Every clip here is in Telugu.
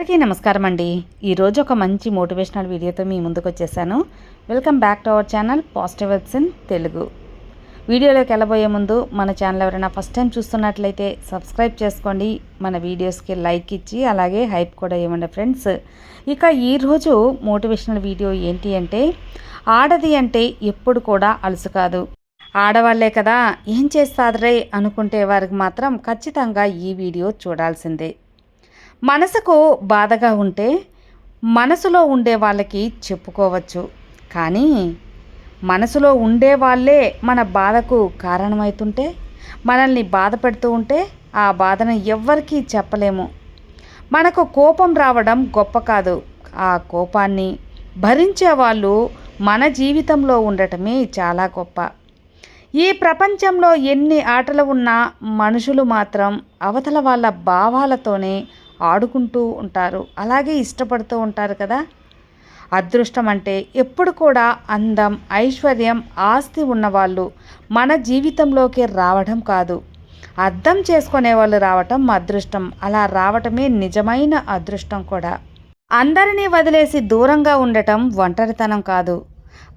అందరికీ నమస్కారం అండి ఈరోజు ఒక మంచి మోటివేషనల్ వీడియోతో మీ ముందుకు వచ్చేసాను. Welcome back to our channel positive words in Telugu. వీడియోలోకి వెళ్ళబోయే ముందు మన ఛానల్ ఎవరైనా ఫస్ట్ టైం చూస్తున్నట్లయితే సబ్స్క్రైబ్ చేసుకోండి. మన వీడియోస్కి లైక్ ఇచ్చి అలాగే హైప్ కూడా ఇవ్వండి ఫ్రెండ్స్. ఇక ఈరోజు మోటివేషనల్ వీడియో ఏంటి అంటే ఆడది అంటే ఎప్పుడు కూడా అలసు కాదు. ఆడవాళ్ళే కదా ఏం చేస్తాదరే అనుకుంటే వారికి మాత్రం ఖచ్చితంగా ఈ వీడియో చూడాల్సిందే. మనసుకు బాధగా ఉంటే మనసులో ఉండే వాళ్ళకి చెప్పుకోవచ్చు. కానీ మనసులో ఉండే వాళ్ళే మన బాధకు కారణమవుతుంటే మనల్ని బాధ పెడుతూ ఉంటే ఆ బాధను ఎవ్వరికీ చెప్పలేము. మనకు కోపం రావడం గొప్ప కాదు. ఆ కోపాన్ని భరించే వాళ్ళు మన జీవితంలో ఉండటమే చాలా గొప్ప. ఈ ప్రపంచంలో ఎన్ని ఆటలు ఉన్నా మనుషులు మాత్రం అవతల వాళ్ళ భావాలతోనే ఆడుకుంటూ ఉంటారు. అలాగే ఇష్టపడుతూ ఉంటారు కదా. అదృష్టం అంటే ఎప్పుడు కూడా అందం ఐశ్వర్యం ఆస్తి ఉన్నవాళ్ళు మన జీవితంలోకి రావడం కాదు. అర్థం చేసుకునే వాళ్ళు రావటం అదృష్టం. అలా రావటమే నిజమైన అదృష్టం కూడా. అందరినీ వదిలేసి దూరంగా ఉండటం ఒంటరితనం కాదు.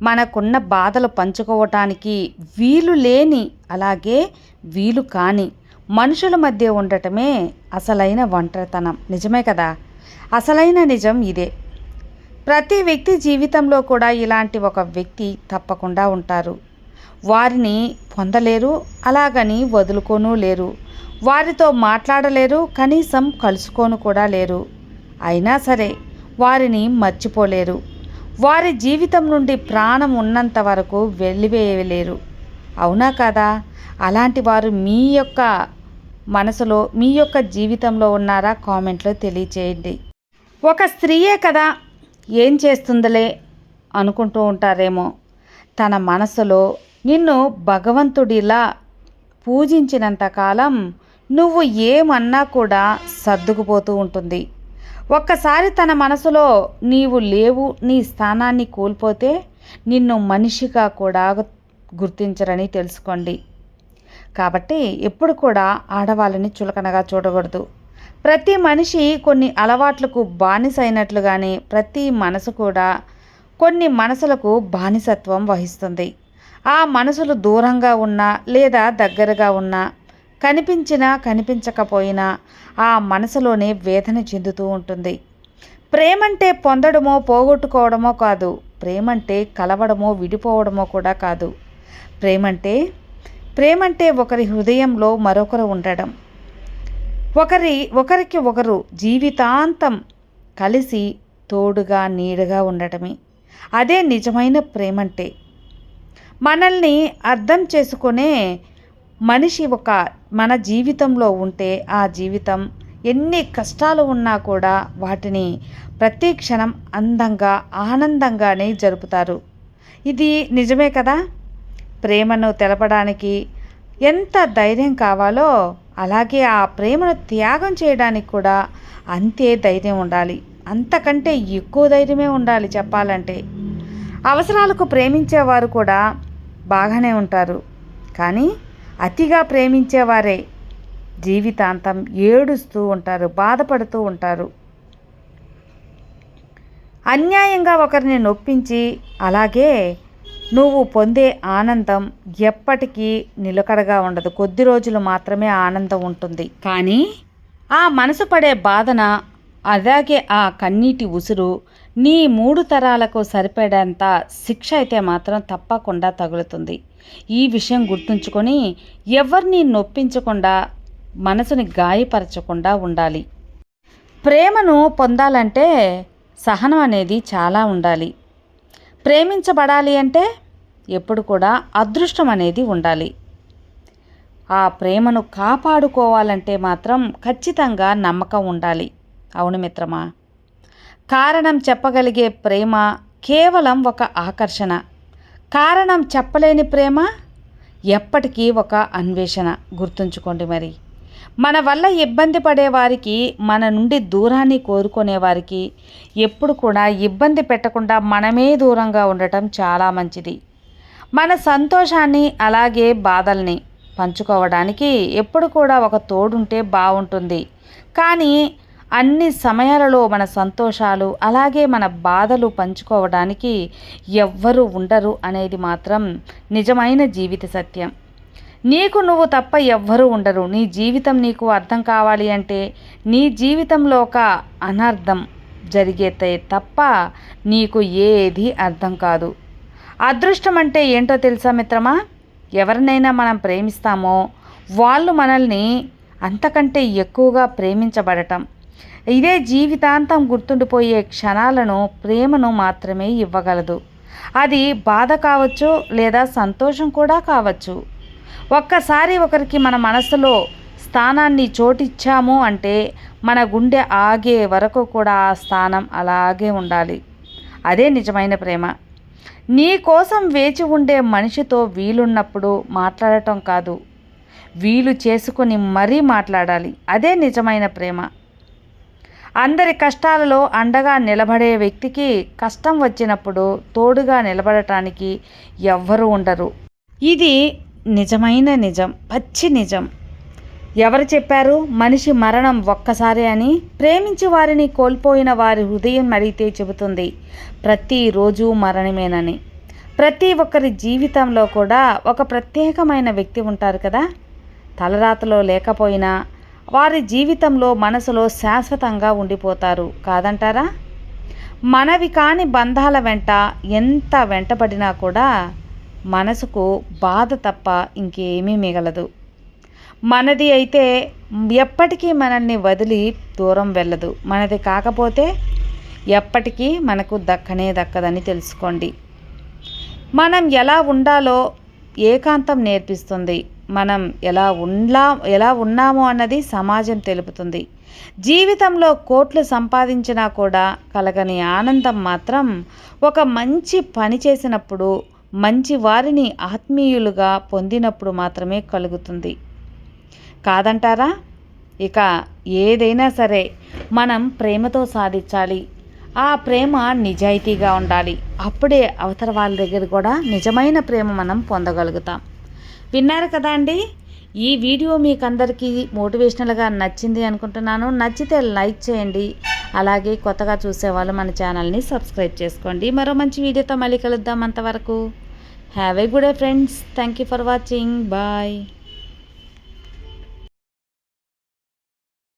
మనకున్న బాధలు పంచుకోవటానికి వీలు లేని అలాగే వీలు కాని మనుషుల మధ్య ఉండటమే అసలైన ఒంటరితనం. నిజమే కదా? అసలైన నిజం ఇదే. ప్రతి వ్యక్తి జీవితంలో కూడా ఇలాంటి ఒక వ్యక్తి తప్పకుండా ఉంటారు. వారిని పొందలేరు అలాగని వదులుకోనూ లేరు. వారితో మాట్లాడలేరు కనీసం కలుసుకోను కూడా లేరు. అయినా సరే వారిని మర్చిపోలేరు. వారి జీవితం నుండి ప్రాణం ఉన్నంత వరకు వెళ్ళివేయలేరు అవునా కదా? అలాంటి వారు మీ యొక్క మనసులో మీ యొక్క జీవితంలో ఉన్నారా? కామెంట్లో తెలియచేయండి. ఒక స్త్రీయే కదా ఏం చేస్తుందిలే అనుకుంటూ ఉంటారేమో. తన మనసులో నిన్ను భగవంతుడిలా పూజించినంత కాలం నువ్వు ఏమన్నా కూడా సర్దుకుపోతూ ఉంటుంది. ఒక్కసారి తన మనసులో నీవు లేవు నీ స్థానాన్ని కోల్పోతే నిన్ను మనిషిగా కూడా గుర్తించరని తెలుసుకోండి. కాబట్టి ఎప్పుడు కూడా ఆడవాళ్ళని చులకనగా చూడకూడదు. ప్రతి మనిషి కొన్ని అలవాట్లకు బానిస అయినట్లుగానే ప్రతి మనసు కూడా కొన్ని మనసులకు బానిసత్వం వహిస్తుంది. ఆ మనసులు దూరంగా ఉన్నా లేదా దగ్గరగా ఉన్నా కనిపించినా కనిపించకపోయినా ఆ మనసులోనే వేదన చెందుతూ ఉంటుంది. ప్రేమంటే పొందడమో పోగొట్టుకోవడమో కాదు ప్రేమంటే కలవడమో విడిపోవడమో కూడా కాదు. ప్రేమంటే ప్రేమంటే ఒకరి హృదయంలో మరొకరు ఉండడం. ఒకరి ఒకరికి ఒకరు జీవితాంతం కలిసి తోడుగా నీడగా ఉండటమే. అదే నిజమైన ప్రేమంటే. మనల్ని అర్థం చేసుకునే మనిషి ఒక మన జీవితంలో ఉంటే ఆ జీవితం ఎన్ని కష్టాలు ఉన్నా కూడా వాటిని ప్రతి క్షణం అందంగా ఆనందంగానే జరుపుతారు. ఇది నిజమే కదా? ప్రేమను తెలపడానికి ఎంత ధైర్యం కావాలో అలాగే ఆ ప్రేమను త్యాగం చేయడానికి కూడా అంతే ధైర్యం ఉండాలి. అంతకంటే ఎక్కువ ధైర్యమే ఉండాలి చెప్పాలంటే. అవసరాలకు ప్రేమించేవారు కూడా బాగానే ఉంటారు. కానీ అతిగా ప్రేమించేవారే జీవితాంతం ఏడుస్తూ ఉంటారు బాధపడుతూ ఉంటారు. అన్యాయంగా ఒకరిని నొప్పించి అలాగే నువ్వు పొందే ఆనందం ఎప్పటికీ నిలకడగా ఉండదు. కొద్ది రోజులు మాత్రమే ఆనందం ఉంటుంది. కానీ ఆ మనసు పడే బాధన అలాగే ఆ కన్నీటి ఉసురు నీ మూడు తరాలకు సరిపడేంత శిక్ష అయితే మాత్రం తప్పకుండా తగులుతుంది. ఈ విషయం గుర్తుంచుకొని ఎవరిని నొప్పించకుండా మనసుని గాయపరచకుండా ఉండాలి. ప్రేమను పొందాలంటే సహనం అనేది చాలా ఉండాలి. ప్రేమించబడాలి అంటే ఎప్పుడు కూడా అదృష్టం అనేది ఉండాలి. ఆ ప్రేమను కాపాడుకోవాలంటే మాత్రం ఖచ్చితంగా నమ్మకం ఉండాలి. అవును మిత్రమా? కారణం చెప్పగలిగే ప్రేమ కేవలం ఒక ఆకర్షణ. కారణం చెప్పలేని ప్రేమ ఎప్పటికీ ఒక అన్వేషణ. గుర్తుంచుకోండి మరి. మన వల్ల ఇబ్బంది పడేవారికి మన నుండి దూరాన్ని కోరుకునేవారికి ఎప్పుడు కూడా ఇబ్బంది పెట్టకుండా మనమే దూరంగా ఉండటం చాలా మంచిది. మన సంతోషాన్ని అలాగే బాధల్ని పంచుకోవడానికి ఎప్పుడు కూడా ఒక తోడుంటే బాగుంటుంది కానీ అన్ని సమయాలలో మన సంతోషాలు అలాగే మన బాధలు పంచుకోవడానికి ఎవ్వరూ ఉండరు అనేది మాత్రం నిజమైన జీవిత సత్యం. నీకు నువ్వు తప్ప ఎవ్వరూ ఉండరు. నీ జీవితం నీకు అర్థం కావాలి అంటే నీ జీవితంలో ఒక అనర్థం జరిగేతే తప్ప నీకు ఏది అర్థం కాదు. అదృష్టం అంటే ఏంటో తెలుసా మిత్రమా? ఎవరినైనా మనం ప్రేమిస్తామో వాళ్ళు మనల్ని అంతకంటే ఎక్కువగా ప్రేమించబడటం. ఇదే జీవితాంతం గుర్తుండిపోయే క్షణాలను ప్రేమను మాత్రమే ఇవ్వగలదు. అది బాధ కావచ్చు లేదా సంతోషం కూడా కావచ్చు. ఒక్కసారి ఒకరికి మన మనసులో స్థానాన్ని చోటిచ్చాము అంటే మన గుండె ఆగే వరకు కూడా ఆ స్థానం అలాగే ఉండాలి. అదే నిజమైన ప్రేమ. నీ కోసం వేచి ఉండే మనిషితో వీలున్నప్పుడు మాట్లాడటం కాదు. వీలు చేసుకుని మరీ మాట్లాడాలి. అదే నిజమైన ప్రేమ. అందరి కష్టాలలో అండగా నిలబడే వ్యక్తికి కష్టం వచ్చినప్పుడు తోడుగా నిలబడటానికి ఎవ్వరూ ఉండరు. ఇది నిజమైన నిజం. పచ్చి నిజం. ఎవరు చెప్పారు? మనిషి మరణం ఒక్కసారే అని ప్రేమించి వారిని కోల్పోయిన వారి హృదయం అడిగితే చెబుతుంది. ప్రతిరోజు మరణమేనని. ప్రతి ఒక్కరి జీవితంలో కూడా ఒక ప్రత్యేకమైన వ్యక్తి ఉంటారు కదా? తలరాతలో లేకపోయినా వారి జీవితంలో మనసులో శాశ్వతంగా ఉండిపోతారు. కాదంటారా? మనవి కాని బంధాల వెంట ఎంత వెంటబడినా కూడా మనసుకు బాధ తప్ప ఇంకేమీ మిగలదు. మనది అయితే ఎప్పటికీ మనల్ని వదిలి దూరం వెళ్ళదు. మనది కాకపోతే ఎప్పటికీ మనకు దక్కనే దక్కదని తెలుసుకోండి. మనం ఎలా ఉండాలో ఏకాంతం నేర్పిస్తుంది. మనం ఎలా ఉండా ఎలా ఉన్నామో అన్నది సమాజం తెలుపుతుంది. జీవితంలో కోట్లు సంపాదించినా కూడా కలగని ఆనందం మాత్రం ఒక మంచి పని చేసినప్పుడు మంచి వారిని ఆత్మీయులుగా పొందినప్పుడు మాత్రమే కలుగుతుంది. కాదంటారా? ఇక ఏదైనా సరే మనం ప్రేమతో సాధించాలి. ఆ ప్రేమ నిజాయితీగా ఉండాలి. అప్పుడే అవతల వాళ్ళ దగ్గర కూడా నిజమైన ప్రేమ మనం పొందగలుగుతాం. విన్నారు కదా అండి? ఈ వీడియో మీకు అందరికీ మోటివేషనల్గా నచ్చింది అనుకుంటున్నాను. నచ్చితే లైక్ చేయండి. అలాగే కొత్తగా చూసేవాళ్ళు మన ఛానల్ని సబ్స్క్రైబ్ చేసుకోండి. మరో మంచి వీడియోతో మళ్ళీ కలుద్దాం అంతవరకు. Have a good friends thank you for watching bye